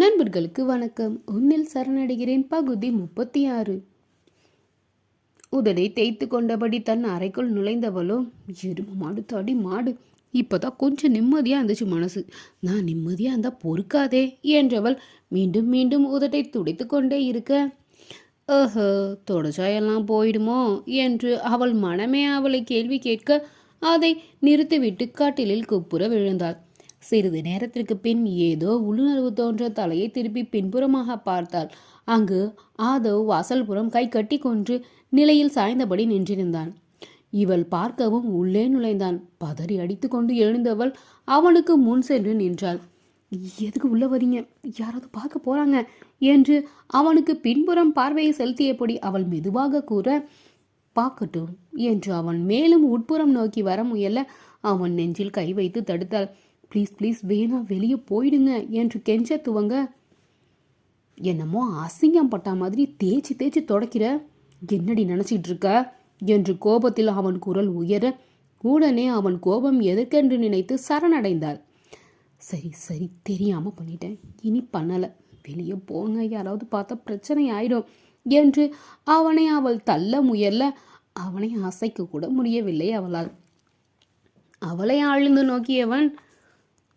நண்பர்களுக்கு வணக்கம். உன்னில் சரணடைகிறேன். பகுதி முப்பத்தி ஆறு உதடை தேய்த்து கொண்டபடி தன் அறைக்குள் நுழைந்தவளோ எரும மாடு தடி மாடு இப்போதான் கொஞ்சம் நிம்மதியாக இருந்துச்சு மனசு. நான் நிம்மதியாக இருந்தால் பொறுக்காதே என்றவள் மீண்டும் மீண்டும் உதட்டை துடைத்து கொண்டே இருக்க ஓஹோ தொடச்சாயெல்லாம் போயிடுமோ? என்று அவள் மனமே அவளை கேள்வி கேட்க அதை நிறுத்திவிட்டு காட்டிலில் குப்புற விழுந்தாள். சிறிது நேரத்திற்கு பின் ஏதோ உள்ளுணர்வு தோன்ற தலையை திருப்பி பின்புறமாக பார்த்தாள். அங்கு ஆதவ் வாசல்புறம் கை கட்டி கொன்று நிலையில் சாய்ந்தபடி நின்றிருந்தான். இவள் பார்க்கவும் உள்ளே நுழைந்தான். பதறி அடித்துக்கொண்டு எழுந்தவள் அவனுக்கு முன் சென்று நின்றாள். எதுக்கு உள்ள வரீங்க யாராவது பார்க்க போறாங்க? என்று அவனுக்கு பின்புறம் பார்வையை செலுத்தியபடி அவள் மெதுவாக கூற பார்க்கட்டும் என்று அவன் மேலும் உட்புறம் நோக்கி வர முயல அவன் நெஞ்சில் கை வைத்து தடுத்தாள். ப்ளீஸ் ப்ளீஸ் வேணா வெளியே போயிடுங்க என்று கெஞ்ச துவங்க. என்னமோ அசிங்கம் பட்டா மாதிரி தேய்ச்சி தேய்ச்சி தொடக்கிற. என்னடி நினச்சிட்டு இருக்க? என்று கோபத்தில் அவன் குரல் உயர உடனே அவன் கோபம் எதற்கென்று நினைத்து சரணடைந்தாள். சரி சரி தெரியாம பண்ணிட்டேன். இனி பண்ணல. வெளியே போங்க யாராவது பார்த்தா பிரச்சனை ஆயிடும் என்று அவனை அவள் தள்ள முயல அவனை அசைக்க கூட முடியவில்லை அவளால். அவளை ஆழ்ந்து நோக்கியவன்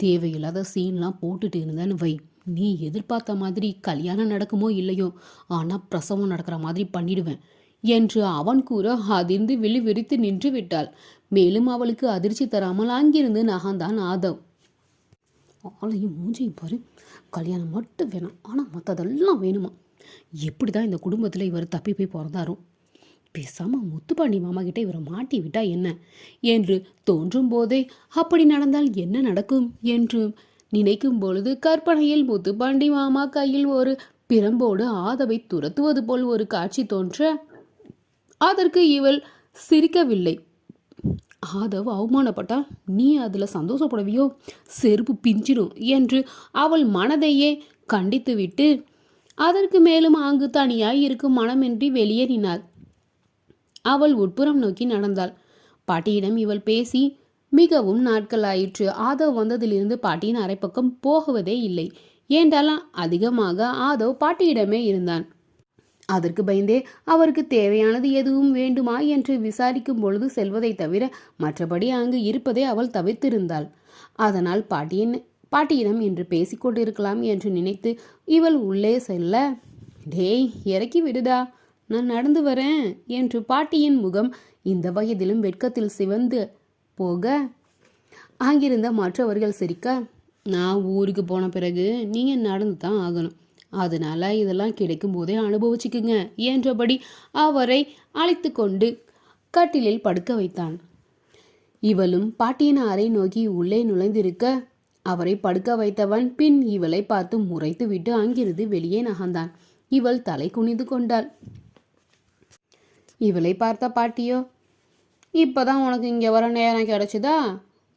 தேவையில்லாத சீன்லாம் போட்டுட்டு இருந்தேன்னு வை. நீ எதிர்பார்த்த மாதிரி கல்யாணம் நடக்குமோ இல்லையோ ஆனால் பிரசவம் நடக்கிற மாதிரி பண்ணிடுவேன் என்று அவன் கூற அதிர்ந்து விழி விரித்து நின்று விட்டாள். மேலும் அவளுக்கு அதிர்ச்சி தராமல் அங்கிருந்து நகந்தான் ஆதவ். ஆளையும் மூஞ்சியும் பாரு கல்யாணம் மட்டும் வேணாம் ஆனால் மற்றதெல்லாம் வேணுமா? எப்படி தான் இந்த குடும்பத்தில் இவர் தப்பி போய் பிறந்தாரோ? பேசாமல் முத்துப்பாண்டி மாமா கிட்ட இவரை மாட்டி விட்டா என்ன? என்று தோன்றும் போதே அப்படி நடந்தால் என்ன நடக்கும்? என்று நினைக்கும் பொழுது கற்பனையில் முத்துப்பாண்டி மாமா கையில் ஒரு பிரம்போடு ஆதவை துரத்துவது போல் ஒரு காட்சி தோன்ற அதற்கு இவள் சிரிக்கவில்லை. ஆதவ் அவமானப்பட்டா நீ அதில் சந்தோஷப்படவியோ? செருப்பு பிஞ்சிடும் என்று அவள் மனதையே கண்டித்துவிட்டு அதற்கு மேலும் அங்கு தனியாய் இருக்கும் மனமின்றி வெளியேறினாள் அவள் உட்புறம் நோக்கி நடந்தாள். பாட்டியிடம் இவள் பேசி மிகவும் நாட்கள் ஆயிற்று ஆதவ் வந்ததிலிருந்து பாட்டியின் அரைப்பக்கம் போகுவதே இல்லை. ஏண்டாலும் அதிகமாக ஆதவ் பாட்டியிடமே இருந்தான். அதற்கு பயந்தே அவருக்கு தேவையானது எதுவும் வேண்டுமா என்று விசாரிக்கும் பொழுது செல்வதை தவிர மற்றபடி அங்கு இருப்பதை அவள் தவிர்த்திருந்தாள். அதனால் பாட்டியின் பாட்டியிடம் என்று பேசிக்கொண்டிருக்கலாம் என்று நினைத்து இவள் உள்ளே செல்ல டேய் இறக்கி விடுடா. நான் நடந்து வரேன் என்று பாட்டியின் முகம் இந்த வயதிலும் வெட்கத்தில் சிவந்து போக அங்கிருந்த மற்றவர்கள் சிரிக்க நான் ஊருக்கு போன பிறகு நீங்கள் நடந்து தான் ஆகணும். அதனால இதெல்லாம் கிடைக்கும் போதே அனுபவிச்சுக்குங்க என்றபடி அவரை அழைத்து கொண்டு கட்டிலில் படுக்க வைத்தான். இவளும் பாட்டியின் அறை நோக்கி உள்ளே நுழைந்திருக்க அவரை படுக்க வைத்தவன் பின் இவளை பார்த்து முறைத்து விட்டு அங்கிருந்து வெளியே நகர்ந்தான். இவள் தலை குனிந்து கொண்டாள். இவளை பார்த்த பாட்டியோ? இப்போதான் உனக்கு இங்கே வர நேரம் கிடைச்சதா?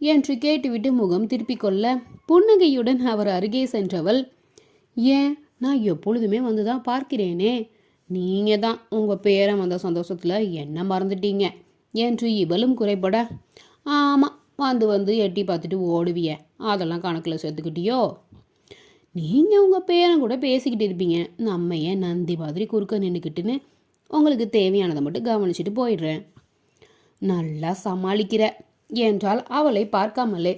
என்று கேட்டுவிட்டு முகம் திருப்பிக் கொள்ள புன்னகையுடன் அவர் அருகே சென்றவள் ஏன்? நான் எப்பொழுதுமே வந்து தான் பார்க்கிறேனே. நீங்கள் தான் உங்கள் பேரன் வந்த சந்தோஷத்தில் என்ன மறந்துட்டீங்க? என்று இவளும் குறைபட ஆமாம் வந்து வந்து எட்டி பார்த்துட்டு ஓடுவிய. அதெல்லாம் கணக்கில் சேர்த்துக்கிட்டியோ? நீங்கள் உங்கள் பேரன் கூட பேசிக்கிட்டு இருப்பீங்க. நம்ம ஏன் நந்தி மாதிரி குறுக்க நின்றுக்கிட்டுன்னு உங்களுக்கு தேவையானதை மட்டும் கவனிச்சிட்டு போயிடுறேன். நல்லா சமாளிக்கிற என்றால் அவளை பார்க்காமலே.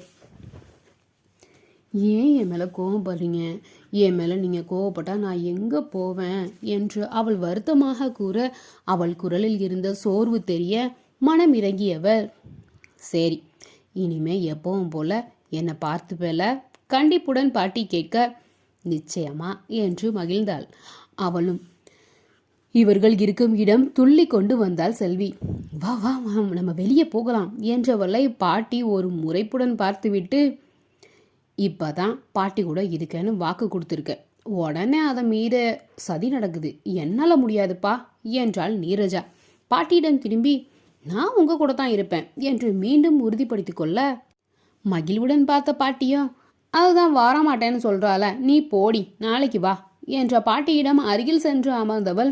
ஏன் என் மேலே கோவப்படுறீங்க? என் மேலே நீங்கள் கோவப்பட்டால் நான் எங்கே போவேன்? என்று அவள் வருத்தமாக கூற அவள் குரலில் இருந்த சோர்வு தெரிய மனம் இறங்கியவர். சரி இனிமே எப்பவும் போல என்னை பார்த்து பேல கண்டிப்புடன் பாட்டி கேட்க நிச்சயமா என்று மகிழ்ந்தாள். அவளும் இவர்கள் இருக்கும் இடம் துள்ளி கொண்டு வந்தாள் செல்வி. வா வா வா, நம்ம வெளியே போகலாம் என்றவளை பாட்டி ஒரு முறைப்புடன் பார்த்துவிட்டு இப்பதான் பாட்டி கூட இருக்கேன்னு வாக்கு கொடுத்துருக்க. உடனே அதை மீற சதி நடக்குது. என்னால் முடியாதுப்பா என்றாள் நீரஜா. பாட்டியிடம் திரும்பி நான் உங்க கூட தான் இருப்பேன் என்று மீண்டும் உறுதிப்படுத்தி கொள்ள மகிழ்வுடன் பார்த்த பாட்டியோ அதுதான் வரமாட்டேன்னு சொல்றால நீ போடி நாளைக்கு வா என்ற பாட்டியிடம் அருகில் சென்று அமர்ந்தவள்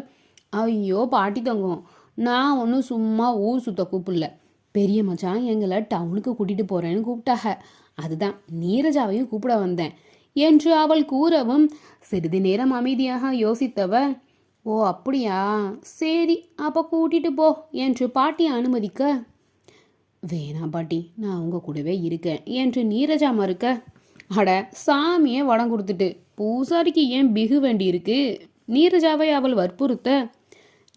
ஐயோ பாட்டி தங்கம். நான் ஒன்றும் சும்மா ஊர் சுத்த கூப்பிடல. பெரிய மச்சான் எங்களை டவுனுக்கு கூட்டிகிட்டு போகிறேன்னு கூப்பிட்டாக. அதுதான் நீரஜாவையும் கூப்பிட வந்தேன் என்று அவள் கூறவும் சிறிது நேரம் அமைதியாக யோசித்தவர் ஓ அப்படியா? சரி அப்போ கூட்டிட்டு போ என்று பாட்டி அனுமதிக்க வேணாம் பாட்டி நான் உங்க கூடவே இருக்கேன் என்று நீரஜா மறுக்க அட சாமியே வடம் கொடுத்துட்டு. பூசாரிக்கு ஏன் பிகு வேண்டி இருக்கு? நீரஜாவை அவள் வற்புறுத்த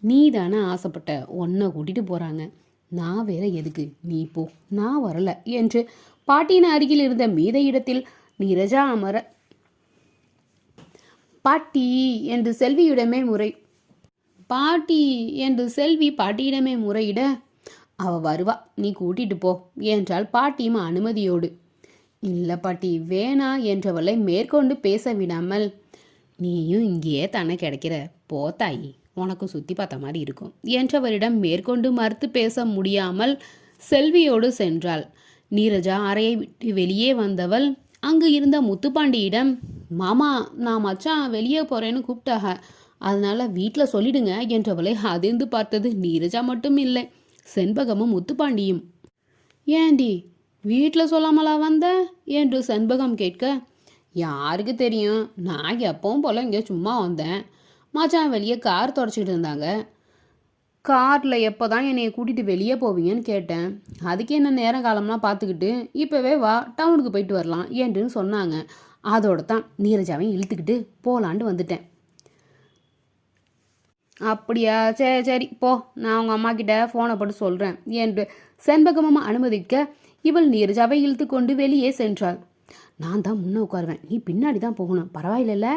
நீ தானே ஆசைப்பட்ட? உன்னை கூட்டிட்டு போறாங்க. நான் வேற எதுக்கு? நீ போ. நான் வரல என்று பாட்டியின் அருகில் இருந்த மீத இடத்தில் நீரஜா அமர பாட்டி என்று செல்வியிடமே முறை பாட்டி என்று செல்வி பாட்டியிடமே முறையிட அவ வருவா. நீ கூட்டிட்டு போ என்றால் பாட்டியும் அனுமதியோடு. இல்லை பாட்டி வேணா என்றவளை மேற்கொண்டு பேச விடாமல் நீயும் இங்கேயே தானே கிடைக்கிற? போ தாயி உனக்கும் சுற்றி பார்த்த மாதிரி இருக்கும். என்றவரிடம் மேற்கொண்டு மறுத்து பேச முடியாமல் செல்வியோடு சென்றாள். நீரஜா அறையை விட்டு வெளியே வந்தவள் அங்கு இருந்த முத்துப்பாண்டியிடம் மாமா நான் மச்சான் வெளியே போறேன்னு கூப்பிட்டாக. அதனால வீட்டில் சொல்லிடுங்க என்றவளை அதிர்ந்து பார்த்தது நீரஜா மட்டும் இல்லை செண்பகமும் முத்துப்பாண்டியும். ஏண்டி வீட்டில் சொல்லாமலா வந்த? என்று செண்பகம் கேட்க யாருக்கு தெரியும்? நான் எப்பவும் போல இங்கே சும்மா வந்தேன். மச்சான் வெளியே கார் தொடச்சிக்கிட்டு இருந்தாங்க. காரில் எப்போ தான் என்னை கூட்டிகிட்டு வெளியே போவீங்கன்னு கேட்டேன். அதுக்கு என்ன நேரம் காலம்லாம் பார்த்துக்கிட்டு இப்போவே வா டவுனுக்கு போயிட்டு வரலாம் ஏன்ட்டுன்னு சொன்னாங்க. அதோட தான் நீரஜாவையும் இழுத்துக்கிட்டு போகலான்ட்டு வந்துட்டேன். அப்படியா? சரி சரி போ. நான் உங்கள் அம்மா கிட்ட ஃபோனை போட்டு சொல்கிறேன் என்று செண்பகமும் அனுமதிக்க இவள் நீரஜாவை இழுத்து கொண்டு வெளியே சென்றாள். நான் தான் முன்னே உட்காருவேன். நீ பின்னாடி தான் போகணும். பரவாயில்லைல்ல?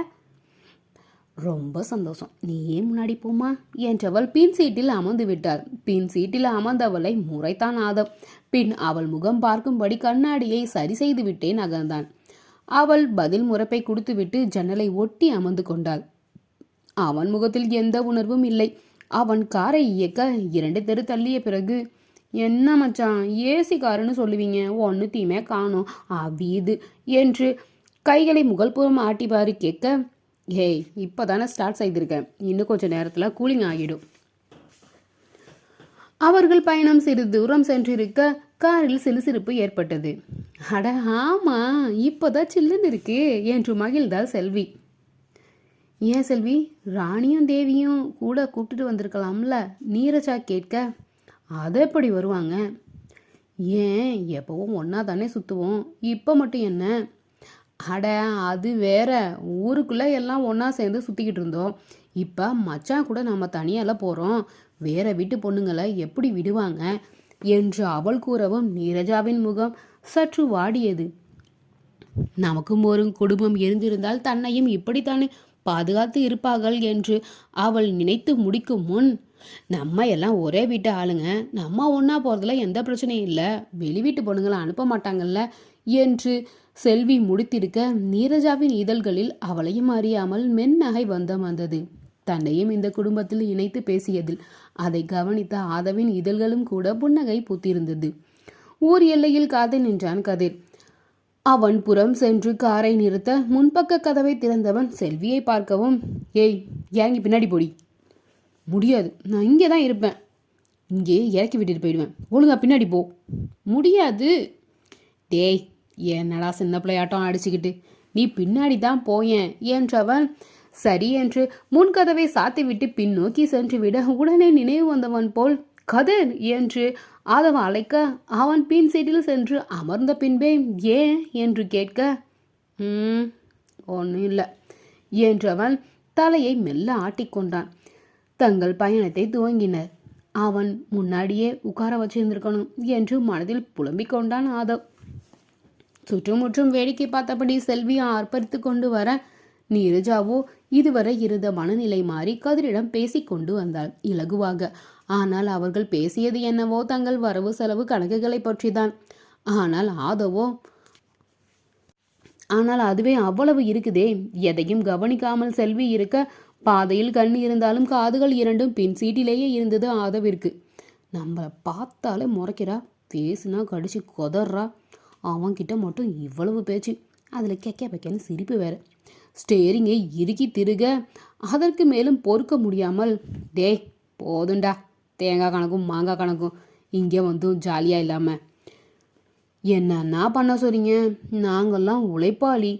ரொம்ப சந்தோஷம். நீ ஏன் முன்னாடி போமா என்றவள் பின் சீட்டில் அமர்ந்து விட்டாள். பின் சீட்டில் அமர்ந்தவளை முறைத்தான் ஆதம். பின் அவள் முகம் பார்க்கும்படி கண்ணாடியை சரி செய்து விட்டே நகர்ந்தான். அவள் பதில் முறைப்பை கொடுத்துவிட்டு ஜன்னலை ஒட்டி அமர்ந்து கொண்டாள். அவன் முகத்தில் எந்த உணர்வும் இல்லை. அவன் காரை இயக்க இரண்டு தெரு தள்ளிய பிறகு என்ன மச்சான்? ஏசி காருன்னு சொல்லுவீங்க. ஒன்று காணும். காணோம் அவ்வீது என்று கைகளை முகல்புறம் ஆட்டிபாரு கேட்க ஏய் இப்போ தானே ஸ்டார்ட் செய்திருக்கேன் இன்னும் கொஞ்சம் நேரத்தில் கூலிங் ஆகிடும் அவர்கள் பயணம் சிறிது தூரம் சென்றிருக்க காரில் சிலுசிறுப்பு ஏற்பட்டது. அட ஆமா இப்போதான் சில்லுன்னு இருக்கு என்று மகிழ்ந்தாள் செல்வி. ஏன் செல்வி? ராணியும் தேவியும் கூட கூப்பிட்டுட்டு வந்திருக்கலாம்ல? நீரஜா கேட்க அது எப்படி வருவாங்க? ஏன் எப்பவும் ஒன்றா தானே சுற்றுவோம் இப்போ மட்டும் என்ன? அட அது வேற. ஊருக்குள்ளே எல்லாம் ஒன்றா சேர்ந்து சுற்றிக்கிட்டு இருந்தோம். இப்போ மச்சான் கூட நம்ம தனியால போகிறோம் வேற வீட்டு பொண்ணுங்களை எப்படி விடுவாங்க? என்று அவள் கூறவும் நீரஜாவின் முகம் சற்று வாடியது. நமக்கும் ஒரு குடும்பம் இருந்திருந்தால் தன்னையும் இப்படித்தானே பாதுகாத்து இருப்பார்கள் என்று அவள் நினைத்து முடிக்கும் முன் நம்ம எல்லாம் ஒரே வீட்டு ஆளுங்க. நம்ம ஒன்றா போகிறதுல எந்த பிரச்சனையும் இல்லை. வெளி வீட்டு பொண்ணுங்களை அனுப்ப மாட்டாங்கல்ல என்று செல்வி முடித்திருக்க நீரஜாவின் இதழ்களில் அவளையும் அறியாமல் மென்னகை வந்தம் வந்தது. தன்னையும் இந்த குடும்பத்தில் இணைத்து பேசியதில் அதை கவனித்த ஆதவின் இதழ்களும் கூட புன்னகை பூத்திருந்தது. ஊர் எல்லையில் காதை நின்றான் கதிர். அவன் புறம் சென்று காரை நிறுத்த முன்பக்க கதவை திறந்தவன் செல்வியை பார்க்கவும் ஏய் ஏங்கி பின்னாடி போடி. முடியாது நான் இங்கே தான் இருப்பேன். இங்கே இறக்கி விட்டுட்டு போயிடுவேன். ஒழுங்கா பின்னாடி போ. முடியாது. டேய் என்னடா சின்ன பிள்ளையாட்டம் அடிச்சுக்கிட்டு நீ பின்னாடி தான் போயேன் என்றவன் சரி என்று முன்கதவை சாத்திவிட்டு பின்னோக்கி சென்று விட உடனே நினைவு வந்தவன் போல் கதிர் என்று ஆதவ அழைக்க அவன் பின் சீட்டில் சென்று அமர்ந்த பின்பே ஏன்? என்று கேட்க ம் ஒன்றும் இல்லை என்றவன் தலையை மெல்ல ஆட்டிக்கொண்டான் தங்கள் பயணத்தை துவங்கினர். அவன் முன்னாடியே உட்கார வச்சிருந்திருக்கணும் என்று மனதில் புலம்பிக் கொண்டான் ஆதவ். சுற்றுமுற்றும் வேடிக்கை பார்த்தபடி செல்வி அர்ப்பரித்து கொண்டு வர நீரஜாவோ இதுவரை இருந்த மனநிலை மாறி கதிரிடம் பேசிக்கொண்டு வந்தாள் இலகுவாக ஆனால் அவர்கள் பேசியது என்னவோ தங்கள் வரவு செலவு கணக்குகளை பற்றிதான். ஆனால் ஆதவோ? ஆனால் அதுவே அவ்வளவு இருக்குதே. எதையும் கவனிக்காமல் செல்வி இருக்க பாதையில் கண் இருந்தாலும் காதுகள் இரண்டும் பின் சீட்டிலேயே இருந்தது ஆதவிற்கு. நம்ம பார்த்தாலே முறைக்கிறா பேசுனா கடிச்சு கொதறா. அவன்கிட்ட மட்டும் இவ்வளவு பேச்சு. அதில் கெக்க வைக்கன்னு சிரிப்பு வேற. ஸ்டேரிங்கை இறுக்கி திருக. அதற்கு மேலும் பொறுக்க முடியாமல் டே போதுண்டா. தேங்காய் கணக்கும் மாங்காய் கணக்கும் இங்கே வந்தும் ஜாலியாக இல்லாமல் என்னன்னா பண்ண சொல்றீங்க நாங்கள்லாம் உழைப்பாளி.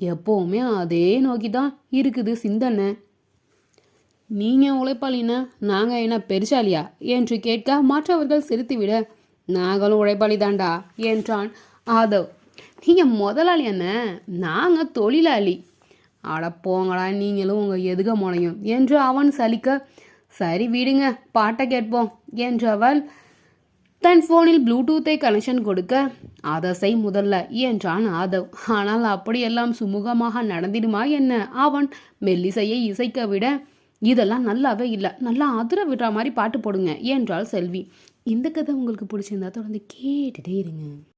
எப்போவுமே அதே நோக்கி தான் இருக்குது சிந்தனை. நீங்கள் உழைப்பாளின்னா நாங்கள் என்ன பெருசாலியா என்று கேட்க மற்றவர்கள் சிரித்துவிட நாங்களும் உழைப்பாளி தாண்டா என்றான் ஆதவ். நீங்கள் முதலாளி என்ன? நாங்கள் தொழிலாளி. அட போங்கடா நீங்களும் உங்கள் எதுக முனையும் என்று அவன் சலிக்க சரி விடுங்க பாட்டை கேட்போம் என்றவள் தன் ஃபோனில் ப்ளூடூத்தை கனெக்ஷன் கொடுக்க அதசை முதல்ல என்றான் ஆதவ். ஆனால் அப்படியெல்லாம் சுமூகமாக நடந்திடுமா என்ன? அவன் மெல்லிசையை இசைக்க விட இதெல்லாம் நல்லாவே இல்லை நல்லா அதிர விடுற மாதிரி பாட்டு போடுங்க என்றாள் செல்வி. இந்த கதை உங்களுக்கு பிடிச்சிருந்தா தொடர்ந்து கேட்டுட்டே இருங்க.